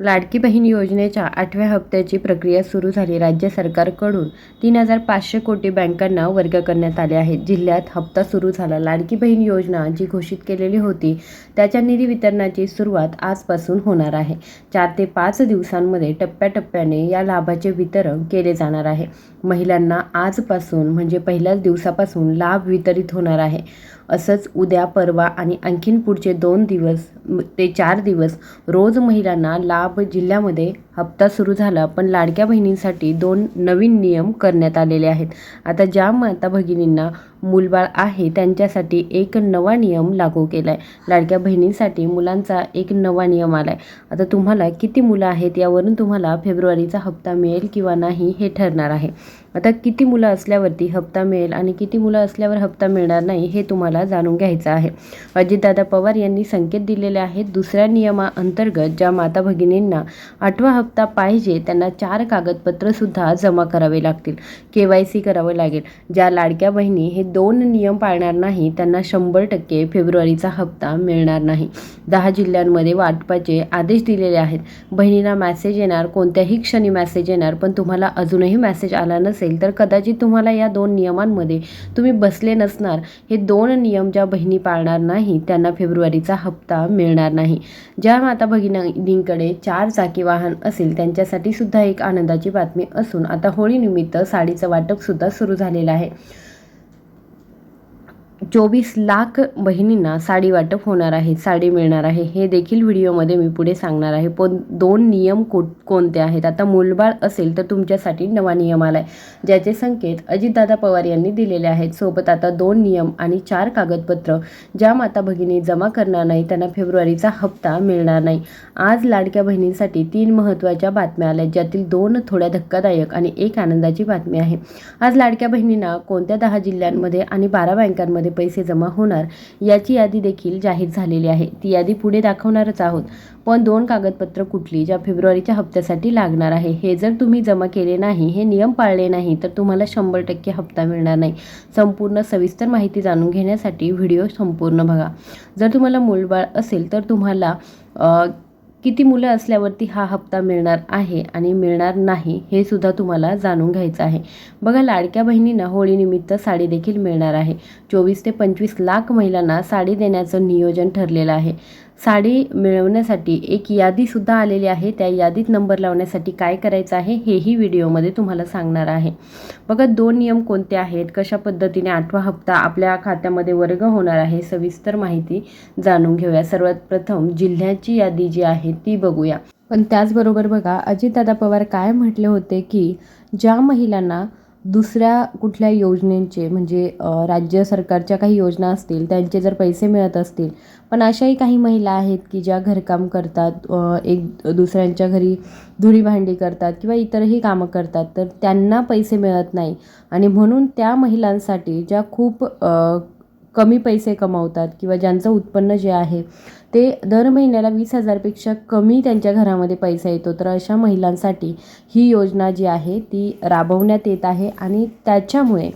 लाडकी बहीण योजनेच्या आठव्या हप्त्याची प्रक्रिया सुरू झाली. राज्य सरकारकडून तीन हजार पाचशे कोटी बँकांना वर्ग करण्यात आले आहेत. जिल्ह्यात हप्ता सुरू झाला. लाडकी बहीण योजना जी घोषित केलेली होती त्याच्या निधी वितरणाची सुरुवात आजपासून होणार आहे. चार ते पाच दिवसांमध्ये टप्प्याटप्प्याने या लाभाचे वितरण केले जाणार आहे. महिलांना आजपासून म्हणजे पहिल्याच दिवसापासून लाभ वितरित होणार आहे. असंच उद्या परवा आणि आणखीन पुढचे दोन दिवस ते चार दिवस रोज महिलांना लाभ जिल्ह्यामध्ये हप्ता सुरू झाला पण लाडक्या बहिणींसाठी दोन नवीन नियम करण्यात आलेले आहेत. आता ज्या माता भगिनींना मूलबाळ आहे त्यांच्यासाठी एक नवा नियम लागू केला आहे लाडक्या बहिणींसाठी मुलांचा एक नवा नियम आला आहे आता तुम्हाला किती मुलं आहेत यावरून तुम्हाला फेब्रुवारीचा हप्ता मिळेल किंवा नाही हे ठरणार आहे. आता किती मुलं असल्यावरती हप्ता मिळेल आणि किती मुलं असल्यावर हप्ता मिळणार नाही हे तुम्हाला जाणून घ्यायचं आहे. अजितदादा पवार यांनी संकेत दिलेले आहेत दुसऱ्या नियमाअंतर्गत ज्या माता भगिनींना आठवा हप्ता पाहिजे त्यांना चार कागदपत्रसुद्धा जमा करावे लागतील के वाय सी करावं लागेल. ज्या लाडक्या बहिणी हे दोन नियम पाळणार नाही त्यांना शंभर टक्के फेब्रुवारीचा हप्ता मिळणार नाही. दहा जिल्ह्यांमध्ये वाटपाचे आदेश दिलेले आहेत. बहिणींना मॅसेज येणार कोणत्याही क्षणी मॅसेज येणार पण तुम्हाला अजूनही मॅसेज आला नसेल तर कदाचित तुम्हाला या दोन नियमांमध्ये तुम्ही बसले नसणार. हे दोन नियम ज्या बहिणी पाळणार नाही त्यांना फेब्रुवारीचा हप्ता मिळणार नाही. ज्या माता भगिनींकडे चार चाकी वाहन असेल त्यांच्यासाठी सुद्धा एक आनंदाची बातमी असून आता होळीनिमित्त साडीचं वाटप सुद्धा सुरू झालेलं आहे. चोवीस लाख बहिणींना साडी वाटप होणार आहे साडी मिळणार आहे. हे देखील व्हिडिओमध्ये मी पुढे सांगणार आहे. पण दोन नियम को कोणते आहेत? आता मूलबाळ असेल तर तुमच्यासाठी नवा नियम आला आहे ज्याचे संकेत अजितदादा पवार यांनी दिलेले आहेत. सोबत आता दोन नियम आणि चार कागदपत्र ज्या माता भगिनी जमा करणार नाही त्यांना फेब्रुवारीचा हप्ता मिळणार नाही. आज लाडक्या बहिणींसाठी तीन महत्त्वाच्या बातम्या आल्या ज्यातील दोन थोड्या धक्कादायक आणि एक आनंदाची बातमी आहे. आज लाडक्या बहिणींना कोणत्या दहा जिल्ह्यांमध्ये आणि बारा बँकांमध्ये पैसे जमा होणार याची यादी देखील जाहीर झालेली आहे. ती यादी पुढे दाखवणारच आहोत. पण दोन कागदपत्र कुठली ज्या फेब्रुवारीच्या हप्त्यासाठी लागणार आहे? हे जर तुम्ही जमा केले नाही हे नियम पाळले नाही तर तुम्हाला शंभर टक्के हप्ता मिळणार नाही. संपूर्ण सविस्तर माहिती जाणून घेण्यासाठी व्हिडिओ संपूर्ण बघा. जर तुम्हाला मूलबाळ असेल तर तुम्हाला किती मुलं असल्यावरती हा हप्ता मिळणार आहे आणि मिळणार नाही हे सुद्धा तुम्हाला जाणून घ्यायचं आहे. बघा लाडक्या बहिणींना होळीनिमित्त साडी देखील मिळणार आहे. चोवीस ते पंचवीस लाख महिलांना साडी देण्याचं नियोजन ठरलेलं आहे. साडी मिळवण्यासाठी एक यादीसुद्धा आलेली आहे. त्या यादीत नंबर लावण्यासाठी काय करायचं आहे हेही व्हिडिओमध्ये तुम्हाला सांगणार आहे. बघा दोन नियम कोणते आहेत? कशा पद्धतीने आठवा हप्ता आपल्या खात्यामध्ये वर्ग होणार आहे सविस्तर माहिती जाणून घेऊया. सर्वात प्रथम जिल्ह्याची यादी जी आहे ती बघूया. पण त्याचबरोबर बघा अजितदादा पवार काय म्हटले होते की ज्या महिलांना दुसऱ्या कुठल्या योजनेचे म्हणजे राज्य सरकारच्या काही योजना असतील त्यांचे जर पैसे मिळत असतील पण अशाही काही महिला आहेत की ज्या घरकाम करतात एक दुसऱ्यांच्या घरी धुणी भांडी करतात किंवा इतरही कामं करतात तर त्यांना पैसे मिळत नाही. आणि म्हणून त्या महिलांसाठी ज्या खूप कमी पैसे कमावतात किंवा ज्यांचं उत्पन्न जे आहे ते दर महिन्याला वीस हजारपेक्षा कमी त्यांच्या घरामध्ये पैसा येतो. तर अशा महिलांसाठी ही योजना जी आहे ती राबवण्यात येत आहे आणि त्याच्यामुळे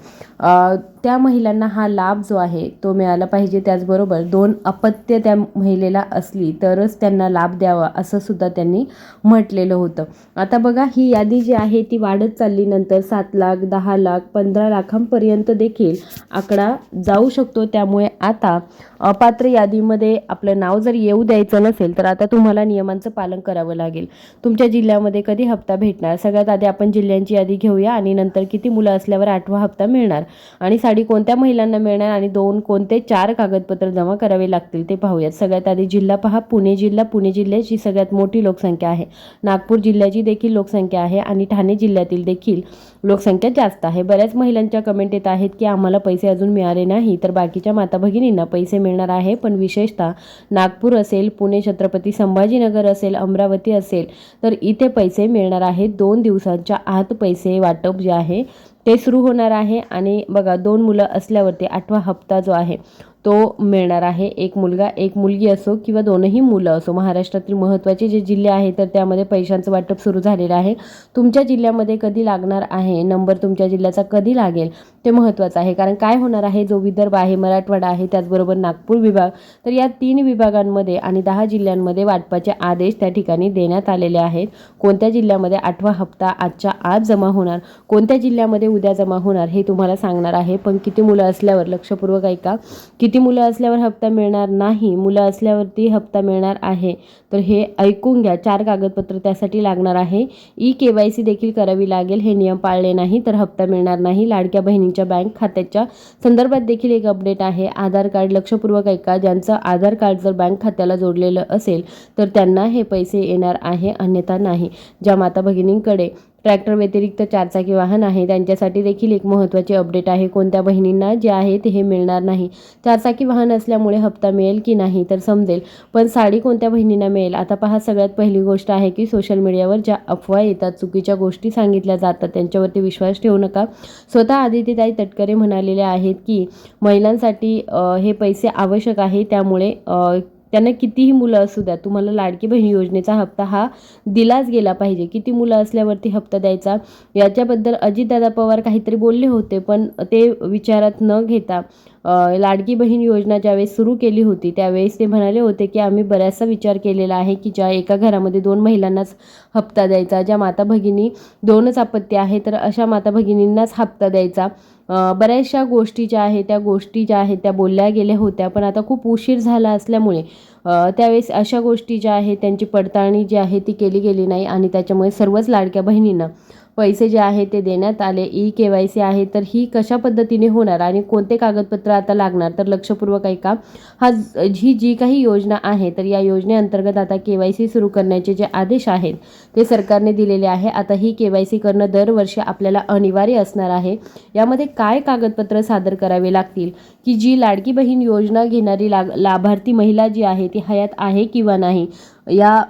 त्या महिलांना हा लाभ जो आहे तो मिळाला पाहिजे. त्याचबरोबर दोन अपत्य त्या महिलेला असली तरच त्यांना लाभ द्यावा असं सुद्धा त्यांनी म्हटलेलं होतं. आता बघा ही यादी जी आहे ती वाढत चालली. नंतर सात लाख दहा लाख पंधरा लाखांपर्यंत देखील आकडा जाऊ शकतो. त्यामुळे आता अपात्र यादीमध्ये आपलं नाव जर येऊ द्यायचं नसेल तर आता तुम्हाला नियमांचं पालन करावं लागेल. तुमच्या जिल्ह्यामध्ये कधी हप्ता भेटणार? सगळ्यात आधी आपण जिल्ह्यांची यादी घेऊया आणि नंतर किती मुलं असल्यावर आठवा हप्ता मिळणार? आणि साडी कोणत्या महिलांना मिळणार आणि दोन कोणते चार कागदपत्र जमा करावे लागतील ते पाहूयात. सगळ्यात आधी जिल्हा पहा. पुणे जिल्हा. पुणे जिल्ह्याची सगळ्यात मोठी लोकसंख्या आहे. नागपूर जिल्ह्याची देखील लोकसंख्या आहे आणि ठाणे जिल्ह्यातील देखील लोकसंख्या जास्त आहे. बऱ्याच महिलांच्या कमेंट येत आहेत की आम्हाला पैसे अजून मिळाले नाही तर बाकीच्या माता भगिनींना पैसे मिळणार आहे. पण विशेषतः नागपूर असेल पुणे छत्रपती संभाजीनगर असेल अमरावती असेल तर इथे पैसे मिळणार आहेत. दोन दिवसांच्या आत पैसे वाटप जे आहे ते सुरू होणार आहे आणि बघा दोन मुलं असल्यावरती आठवा हप्ता जो आहे तो मिळणार आहे. एक मुलगा एक मुलगी असो किंवा दोनही मुलं असो महाराष्ट्रातील महत्त्वाचे जे जिल्हे आहेत तर त्यामध्ये पैशांचं वाटप सुरू झालेलं आहे. तुमच्या जिल्ह्यामध्ये कधी लागणार आहे? नंबर तुमच्या जिल्ह्याचा कधी लागेल? ते महत्त्वाचं आहे. कारण काय होणार आहे? जो विदर्भ आहे मराठवाडा आहे त्याचबरोबर नागपूर विभाग तर या तीन विभागांमध्ये आणि दहा जिल्ह्यांमध्ये वाटपाचे आदेश त्या ठिकाणी देण्यात आलेले आहेत. कोणत्या जिल्ह्यामध्ये आठवा हप्ता आजच्या आज जमा होणार? कोणत्या जिल्ह्यामध्ये उद्या जमा होणार हे तुम्हाला सांगणार आहे. पण किती मुलं असल्यावर लक्षपूर्वक ऐका. किती मुलं असल्यावर हप्ता मिळणार नाही मुलं असल्यावरती हप्ता मिळणार आहे. तर हे ऐकून घ्या. चार कागदपत्र त्यासाठी लागणार आहे. ई के वाय सी देखील करावी लागेल. हे नियम पाळले नाही तर हप्ता मिळणार नाही. लाडक्या बहिणींच्या बँक खात्याच्या संदर्भात देखील एक अपडेट आहे. आधार कार्ड लक्षपूर्वक ऐका. ज्यांचं आधार कार्ड जर बँक खात्याला जोडलेलं असेल तर त्यांना हे पैसे येणार आहे अन्यथा नाही. ज्या माता भगिनींकडे ट्रॅक्टर व्यतिरिक्त चारचाकी वाहन आहे. त्यांच्यासाठी देखील एक महत्त्वाची अपडेट आहे. कोणत्या बहिणींना जे आहे ते हे मिळणार नाही. चारचाकी वाहन असल्यामुळे हप्ता मिळेल की नाही तर समजेल. पण साडी कोणत्या बहिणींना मिळेल? आता पहा सगळ्यात पहिली गोष्ट आहे की सोशल मीडियावर ज्या अफवा येतात चुकीच्या गोष्टी सांगितल्या जातात त्यांच्यावरती विश्वास ठेवू नका. स्वतः आदित्यताई तटकरे म्हणालेले आहेत की महिलांसाठी हे पैसे आवश्यक आहे. त्यामुळे त्यांना कितीही मुलं असू द्या तुम्हाला लाडकी बहीण योजनेचा हप्ता हा दिलाच गेला पाहिजे. किती मुलं असल्यावरती हप्ता द्यायचा? याच्याबद्दल अजितदादा पवार काहीतरी बोलले होते पण ते विचारात न घेता लाडकी बहीण योजना ज्यावेळेस सुरू केली होती त्यावेळेस ते म्हणाले होते की आम्ही बऱ्याचसा विचार केलेला आहे की ज्या एका घरामध्ये दोन महिलांनाच हप्ता द्यायचा ज्या माता भगिनी दोनच आपत्ती आहे तर अशा माता भगिनींनाच हप्ता द्यायचा. बऱ्याचशा गोष्टी ज्या आहेत त्या गोष्टी ज्या आहेत त्या बोलल्या गेल्या होत्या पण आता खूप उशीर झाला असल्यामुळे त्यावेळेस अशा गोष्टी ज्या आहेत त्यांची पडताळणी जी आहे ती केली गेली नाही आणि त्याच्यामुळे सर्वच लाडक्या बहिणींना पैसे जे आहे ते देण्यात आले. ई के वाय सी आहे तर ही कशा पद्धतीने होणार आणि कोणते कागदपत्र आता लागणार? तर लक्षपूर्वक ऐका. हा ही जी काही योजना आहे तर या योजनेअंतर्गत आता के वाय सी सुरू करण्याचे जे आदेश आहेत ते सरकारने दिलेले आहे. आता ही के वाय सी करणं दरवर्षी आपल्याला अनिवार्य असणार आहे. यामध्ये काय कागदपत्र सादर करावे लागतील? की जी लाडकी बहीण योजना घेणारी लाग लाभार्थी महिला जी आहे ती हयात आहे किंवा नाही? या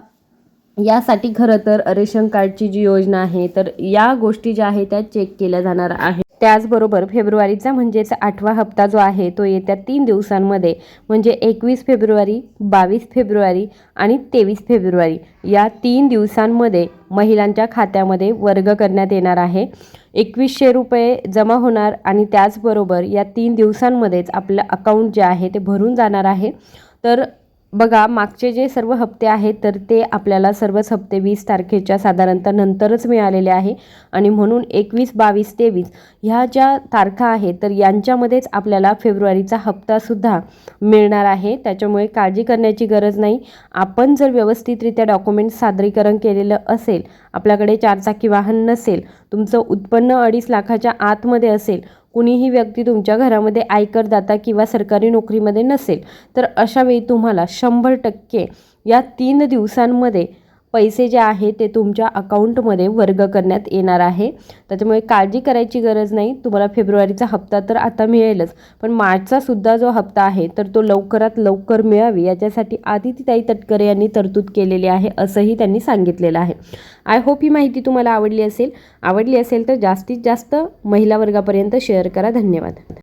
यासाठी खरं तर रेशन कार्डची जी योजना आहे तर या गोष्टी ज्या आहेत त्या चेक केल्या जाणार आहे त्याचबरोबर फेब्रुवारीचा म्हणजेच आठवा हप्ता जो आहे तो येत्या तीन दिवसांमध्ये म्हणजे एकवीस फेब्रुवारी बावीस फेब्रुवारी आणि तेवीस फेब्रुवारी या तीन दिवसांमध्ये महिलांच्या खात्यामध्ये वर्ग करण्यात येणार आहे. एकवीसशे रुपये जमा होणार आणि त्याचबरोबर या तीन दिवसांमध्येच आपलं अकाउंट जे आहे ते भरून जाणार आहे. तर बघा मागचे जे सर्व हप्ते आहेत तर ते आपल्याला सर्वच हप्ते वीस तारखेच्या साधारणतः नंतरच मिळालेले आहे. आणि म्हणून एकवीस बावीस तेवीस ह्या ज्या तारखा आहेत तर यांच्यामध्येच आपल्याला फेब्रुवारीचा हप्तासुद्धा मिळणार आहे. त्याच्यामुळे काळजी करण्याची गरज नाही. आपण जर व्यवस्थितरित्या डॉक्युमेंट सादरीकरण केलेलं असेल आपल्याकडे चारचाकी वाहन नसेल तुमचं उत्पन्न अडीच लाखाच्या आतमध्ये असेल कुणीही व्यक्ती तुमच्या घरामध्ये आयकरदाता किंवा सरकारी नोकरीमध्ये नसेल तर अशावेळी तुम्हाला शंभर टक्के या तीन दिवसांमध्ये पैसे जे आहे ते तुमच्या अकाउंटमध्ये वर्ग करण्यात येणार आहे. त्याच्यामुळे काळजी करायची गरज नाही. तुम्हाला फेब्रुवारीचा हप्ता तर आता मिळेलच. पण मार्चचा सुद्धा जो हप्ता आहे तर तो लवकरात लवकर मिळावी. याच्यासाठी आदितीताई तटकरे यांनी तरतूद केलेली आहे असंही त्यांनी सांगितलेलं आहे. आय होप ही माहिती तुम्हाला आवडली असेल. आवडली असेल तर जास्तीत जास्त महिला वर्गापर्यंत शेअर करा. धन्यवाद.